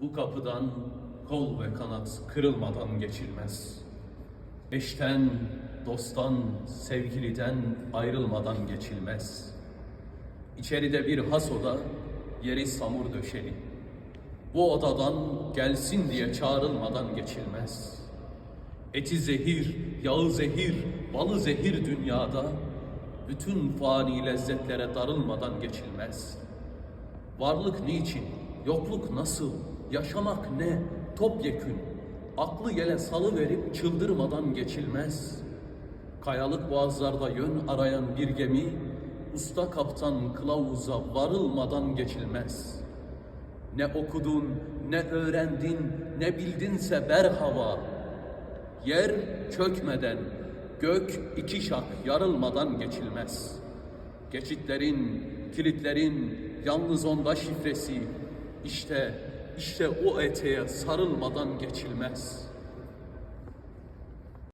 Bu kapıdan kol ve kanat kırılmadan geçilmez. Eşten, dosttan, sevgiliden ayrılmadan geçilmez. İçeride bir has oda, yeri samur döşeli. Bu odadan gelsin diye çağrılmadan geçilmez. Eti zehir, yağı zehir, balı zehir dünyada, bütün fani lezzetlere darılmadan geçilmez. Varlık niçin, yokluk nasıl, yaşamak ne, topyekün, aklı yele salı verip çıldırmadan geçilmez. Kayalık boğazlarda yön arayan bir gemi, usta kaptan kılavuza varılmadan geçilmez. Ne okudun, ne öğrendin, ne bildinse ber hava. Yer çökmeden, gök iki şak yarılmadan geçilmez. Geçitlerin, kilitlerin yalnız onda şifresi. İşte, işte o eteğe sarılmadan geçilmez.''